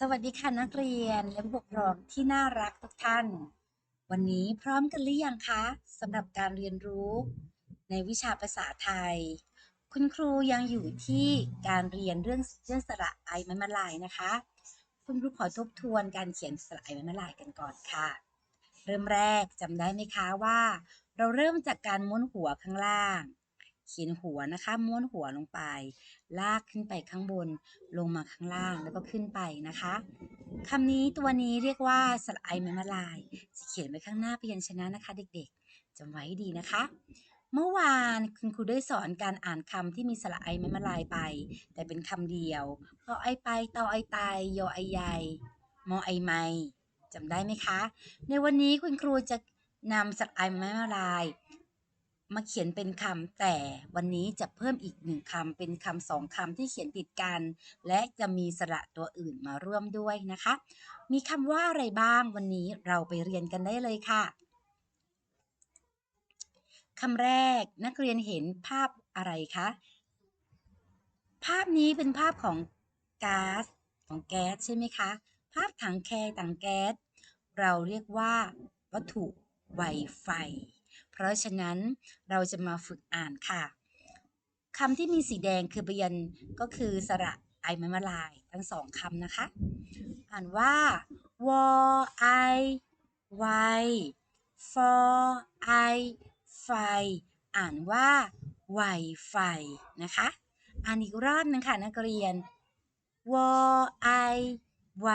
สวัสดีค่ะนักเรียนและผู้ปกครองที่น่ารักทุกท่าน วันนี้พร้อมกันหรือยังคะสำหรับการเรียนรู้ ในวิชาภาษาไทย คุณครูยังอยู่ที่การเรียนเรื่องเรื่องสระไอไม้มาลายนะคะ คุณครูขอทบทวนการเขียนสระไอไม้มาลายกันก่อนค่ะ เริ่มแรกจำได้ไหมคะว่า เราเริ่มจากการม้วนหัวข้างล่าง เขียนหัวนะคะ ม้วนหัวลงไป ลากขึ้นไปข้างบน ลงมาข้างล่างแล้วก็ขึ้นไปนะคะคำนี้ตัวนี้เรียกว่าสระไอไม้มาลายจะเขียนไว้ข้างหน้าพยัญชนะนะคะ เด็กๆจำไว้ดีนะคะ เมื่อวานคุณครูได้สอนการอ่านคำที่มีสระไอไม้มาลายไป แต่เป็นคำเดียวพอไอไปตอไอตายยอไอใหญ่มอไอไม่จำได้ไหมคะ ในวันนี้คุณครูจะนำสระไอไม้มาลาย มาเขียนเป็นคำแต่วันนี้จะเพิ่มอีกหนึ่งคำเป็นคำสองคำที่เขียนติดกัน และจะมีสระตัวอื่นมาร่วมด้วยนะคะ มีคำว่าอะไรบ้างวันนี้เราไปเรียนกันได้เลยค่ะคำแรกนักเรียนเห็นภาพอะไรคะภาพนี้เป็นภาพของก๊าซของแก๊สใช่ไหมคะ ภาพถังแคร์ถังแก๊ส เราเรียกว่า วัตถุไวไฟ เพราะฉะนั้นเราจะมาฝึกอ่านค่ะคำที่มีสีแดงคือพยัญชนก็คือสระไอไม้มาลายทั้งสองคำนะคะ อ่านว่าวอไอไวฟอไอไฟ อ่านว่าไวไฟนะคะอ่านอีกรอบหนึงค่ะนักเรียนวอไอไว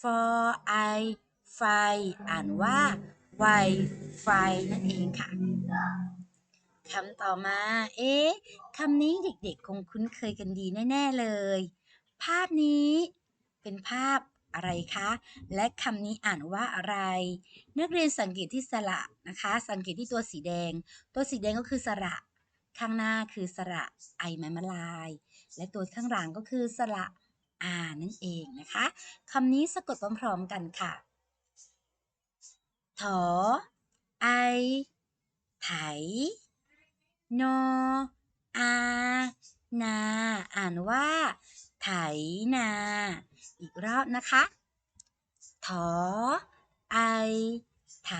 ฟอไอไฟ อ่านว่า ไวไฟนั่นเองค่ะคำต่อมา เอ๊ะคำนี้เด็กๆ คงคุ้นเคยกันดีแน่ ๆ เลย ภาพนี้เป็นภาพอะไรคะ และคำนี้อ่านว่าอะไร นักเรียนสังเกตที่สระนะคะ สังเกตที่ตัวสีแดง ตัวสีแดงก็คือสระ ข้างหน้าคือสระไอไม้มาลาย และตัวข้างหลังก็คือสระอานั่นเองนะคะคำนี้สะกดพร้อมๆกันค่ะ ถอ ไอ ไถนออา นา อ่านว่า ไถนา อีกรอบนะคะ ถอ ไอ ไถ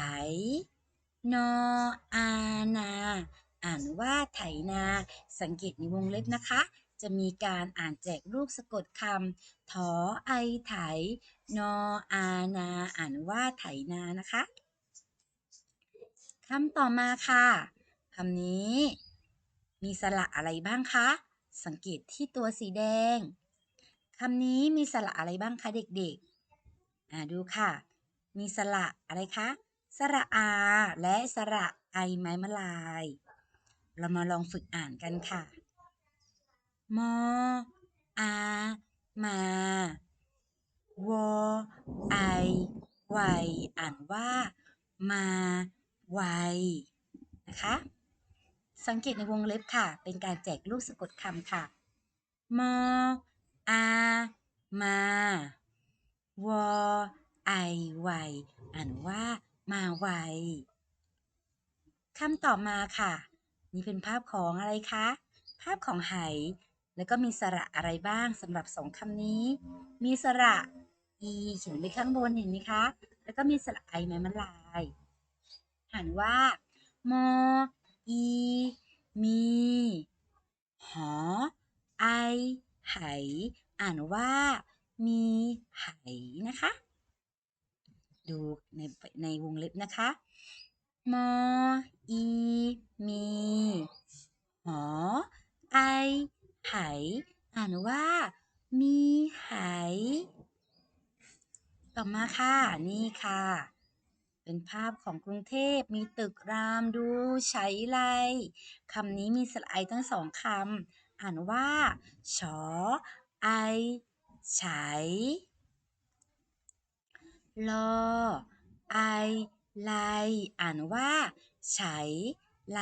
นออานา อ่านว่าไถนา สังเกตในวงเล็บนะคะจะมีการอ่านแจกรูปสะกดคำถอไอไถ นออานา อ่านว่าไถนานะคะ คำต่อมาค่ะคำนี้ มีสระอะไรบ้างคะ สังเกตที่ตัวสีแดงคำนี้มีสระอะไรบ้างคะเด็กๆอ่าดูค่ะ มีสระอะไรคะ สระอา และสระไอไม้มะลาย เรามาลองฝึกอ่านกันค่ะ มอ อา มาวอไอไวอ่านว่า มา ไวนะคะ สังเกตในวงเล็บค่ะ เป็นการแจกลูกสะกดคำค่ะมออามาวอไอไวอ่านว่ามาไวคำต่อมาค่ะ นี่เป็นภาพของอะไรคะ ภาพของไห แล้วก็มีสระอะไรบ้างสำหรับสองคำนี้ มีสระ e เขียนไว้ข้างบนเห็นไหมคะ แล้วก็มีสระไอไม้มันลาย อ่านว่ามออีมีหอไอไหอ่านว่ามีไหนะคะ ดูในในวงเล็บนะคะมออีมีหอไอไหอ่านว่ามีไหต่อมาค่ะ นี่ค่ะ เป็นภาพของกรุงเทพมีตึกรามดูใช้ไรคำนี้มีสระไอทั้งสองคำอ่านว่าชอไอใช้ลอไอไลอ่านว่าใช้ไล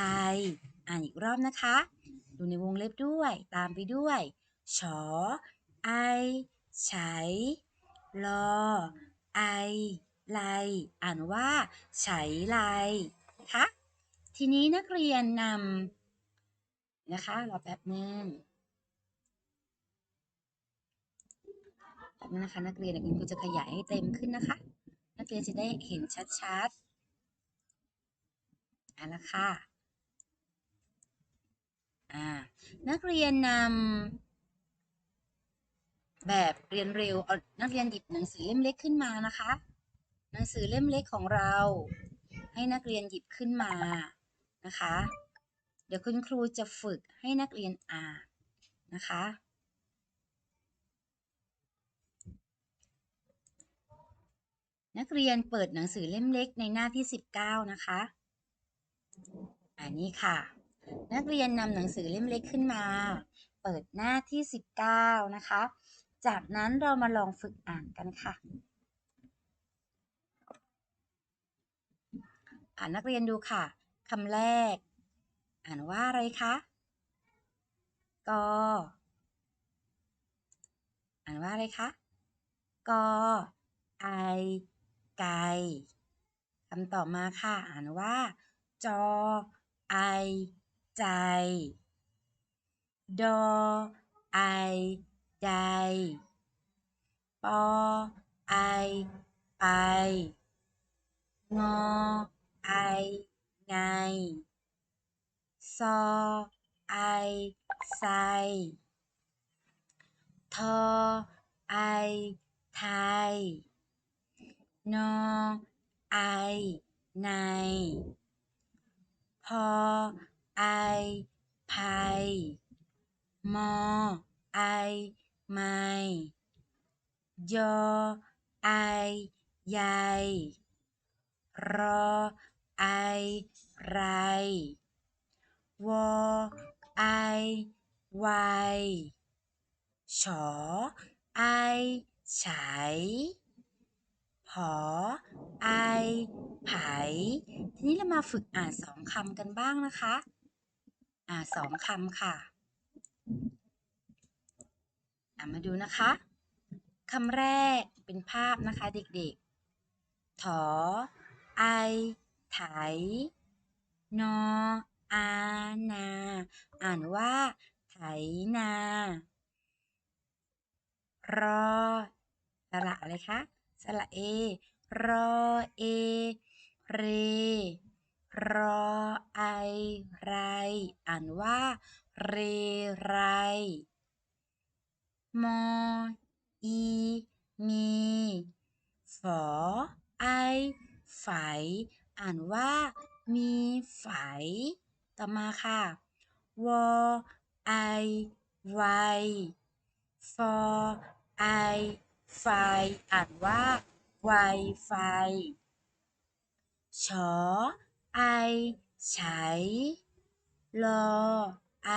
อ่านอีกรอบนะคะ ดูในวงเล็บด้วยตามไปด้วยชอไอใช้ลอไอ ไล อ่านว่าใช้ไลนะคะทีนี้นักเรียนนำนะคะรอแป๊บนึงแป๊บนี่นะคะนักเรียนเดี๋ยวคุณครูจะขยายให้เต็มขึ้นนะคะ นักเรียนจะได้เห็นชัดๆเอาละค่ะอ่านักเรียนนำแบบเรียนเร็ว นักเรียนหยิบหนังสือเล่มเล็กขึ้นมานะคะ หนังสือเล่มเล็กของเรา ให้นักเรียนหยิบขึ้นมานะคะ เดี๋ยวคุณครูจะฝึกให้นักเรียนอ่านนะคะ นักเรียนเปิดหนังสือเล่มเล็กในหน้าที่ 19 นะคะอันนี้ค่ะ นักเรียนนำหนังสือเล่มเล็กขึ้นมา เปิดหน้าที่ 19 นะคะ จากนั้นเรามาลองฝึกอ่านกันค่ะ อ่านนักเรียนดูค่ะคำแรก อ่านว่าอะไรคะกออ่านว่าอะไรคะกอไอไก่คำต่อมาค่ะ อ่านว่า จอ ไอ ใจ ดอ ไอใดปอ ไอ ไป งอ ไอ ไง ซอ ไอ ไซ ทอ ไอ ไทย นอ ไอ ใน พอ ไอ ภัย มอ ไอ ไม่ ยอ ไอใยรอ ไอไร วอไอไวฉอไอฉายผอไอไผทีนี้เรามาฝึกอ่านสองคำกันบ้างนะคะ อ่านสองคำค่ะามาดูนะคะคำแรกเป็นภาพนะคะเด็กๆ ถอ ไอ ไถ นอ อานา อ่านว่า ไถนา รอสระอะไรคะสระเอ รอเอ เร รอไอไร อ่านว่า เรไร มอ อี มี ฝอ ไอ ไฝ อ่านว่า มีไฝ ต่อมาค่ะ วอไอไวฟอไอไฟ อ่านว่าไวไฟชอไอใช้ลอไอ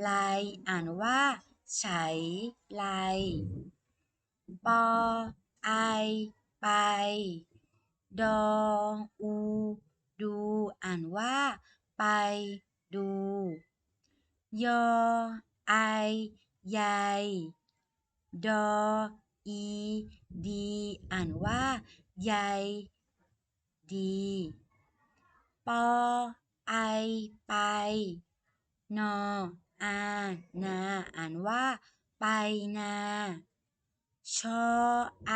ไลอ่านว่าใช้ไลปอไอไป ดออู ดู อ่านว่า ไปดู ยอ ไอ ใยดอ อี ดี อ่านว่าใยดี ปอ ไอ ไป นอ อา นา อ่านว่า ไปนา ชอ ไอ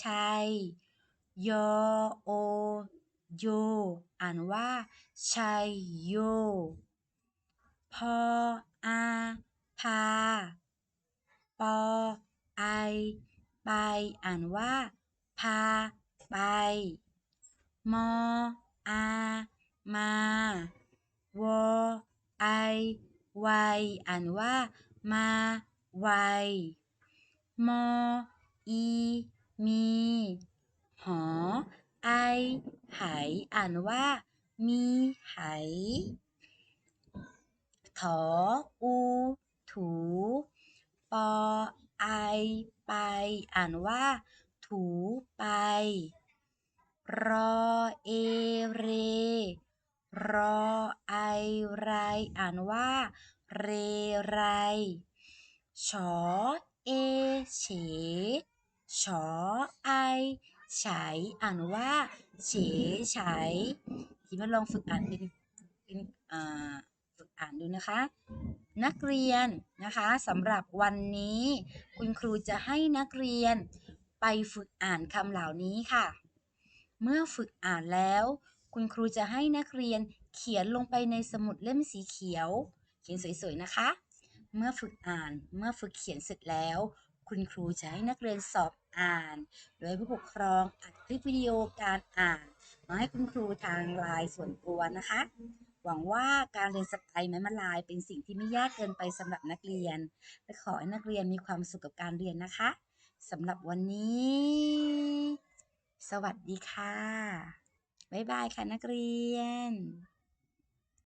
ชัย ยอ โอ โย อ่านว่า ชัยโย พอ อา พา ปอ ไอ ไป อ่านว่า พา ไป มอ อา มา วอ ไอ ไว อ่านว่า มา ไว มอ อี มี หอ ไอ ไหอ่านว่า มีไหถออู ถู ปอ ไอ ไป อ่านว่า ถูไป รอ เอ เร รอ ไอ ไร อ่านว่า เรไรฉอเอ เฉฉอไอ ไฉอ่านว่าเฉไฉทีมาลองฝึกอ่านเป็นเป็นอ่าฝึกอ่านดูนะคะ นักเรียนนะคะสำหรับวันนี้ คุณครูจะให้นักเรียนไปฝึกอ่านคำเหล่านี้ค่ะ เมื่อฝึกอ่านแล้ว คุณครูจะให้นักเรียนเขียนลงไปในสมุดเล่มสีเขียว เขียนสวยๆนะคะ เมื่อฝึกอ่านเมื่อฝึกเขียนเสร็จแล้ว คุณครูจะให้นักเรียนสอบ อ่าน โดยผู้ปกครองอัดคลิปวิดีโอการอ่าน มาให้คุณครูทางไลน์ส่วนตัวนะคะ หวังว่าการเรียนสไตล์ไม้มาลายเป็นสิ่งที่ไม่ยากเกินไปสำหรับนักเรียน และขอให้นักเรียนมีความสุขกับการเรียนนะคะสำหรับวันนี้ สวัสดีค่ะ บ๊ายบายค่ะนักเรียน